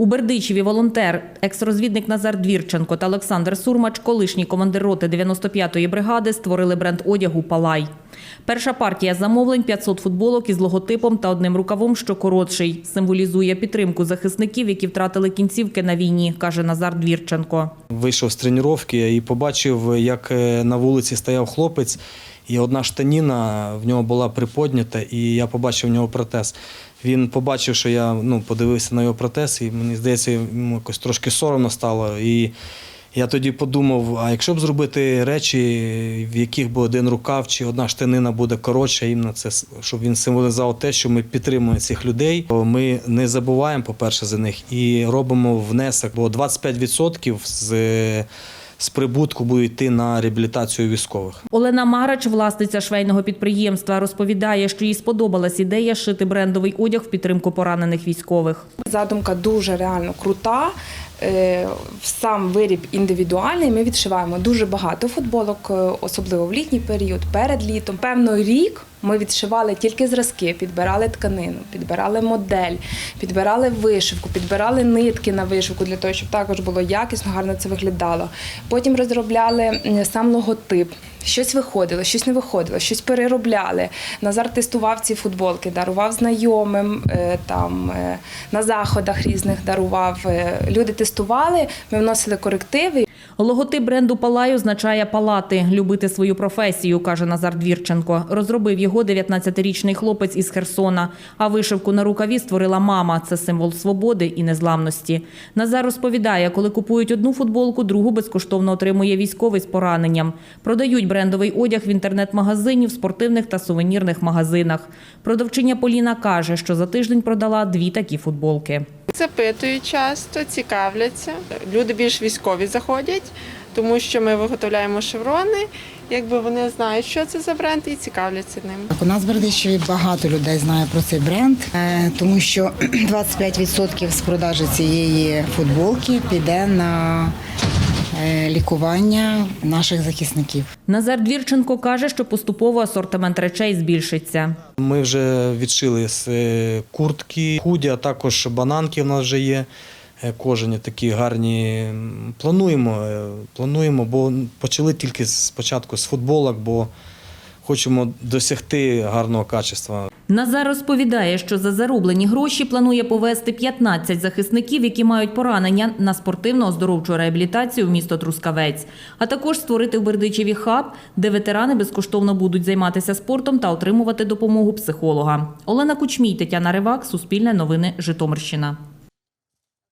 У Бердичеві волонтер, екс-розвідник Назар Двірченко та Олександр Сурмач, колишній командир роти 95-ї бригади, створили бренд одягу Палай. Перша партія замовлень 500 футболок із логотипом та одним рукавом, що коротший. Символізує підтримку захисників, які втратили кінцівки на війні, каже Назар Двірченко. Вийшов з тренування і побачив, як е, на вулиці стояв хлопець, і одна штаніна в нього була приподнята, і я побачив в нього протез. Він побачив, що я ну, подивився на його протез, і мені здається, йому якось трошки соромно стало. І я тоді подумав: а якщо б зробити речі, в яких би один рукав чи одна штанина буде коротша, іменно це щоб він символізував те, що ми підтримуємо цих людей. Ми не забуваємо, по-перше, за них і робимо внесок, бо 25% з, з прибутку буде йти на реабілітацію військових. Олена Марач, власниця швейного підприємства, розповідає, що їй сподобалась ідея шити брендовий одяг в підтримку поранених військових. Задумка дуже реально крута. Е, Сам виріб індивідуальний. Ми відшиваємо дуже багато футболок, е, особливо в літній період, перед літом. Певно, рік ми відшивали тільки зразки, підбирали тканину, підбирали модель, підбирали вишивку, підбирали нитки на вишивку для того, щоб також було якісно, гарно це виглядало. Потім розробляли сам логотип. Щось виходило, щось не виходило, щось переробляли. Назар тестував ці футболки, дарував знайомим е, там е, на заходах різних дарував. Е, Люди тестували, ми вносили корективи. Логотип бренду Палай означає палати, любити свою професію, каже Назар Двірченко. Розробив його 19-річний хлопець із Херсона. А вишивку на рукаві створила мама. Це символ свободи і незламності. Назар розповідає, коли купують одну футболку, другу безкоштовно отримує військовий з пораненням. Продають брендовий одяг в інтернет-магазині, в спортивних та сувенірних магазинах. Продавчиня Поліна каже, що за тиждень продала дві такі футболки. Запитують часто, цікавляться. Люди більш військові заходять, тому що ми виготовляємо шеврони. Якби вони знають, що це за бренд, і цікавляться ним. У нас в Бердичеві багато людей знає про цей бренд, е, тому що 25% з продажі цієї футболки піде на лікування наших захисників. Назар Двірченко каже, що поступово асортимент речей збільшиться. Ми вже відшили з е, куртки, худі, а також бананки в нас вже є. е, Кожені такі гарні. Плануємо, е, плануємо, бо почали тільки спочатку з футболок, бо хочемо досягти гарного качества. Назар розповідає, що за зароблені гроші планує повезти 15 захисників, які мають поранення на спортивно-оздоровчу реабілітацію в місто Трускавець, а також створити в Бердичеві хаб, де ветерани безкоштовно будуть займатися спортом та отримувати допомогу психолога. Олена Кучмій, Тетяна Ривак, Суспільне новини, Житомирщина.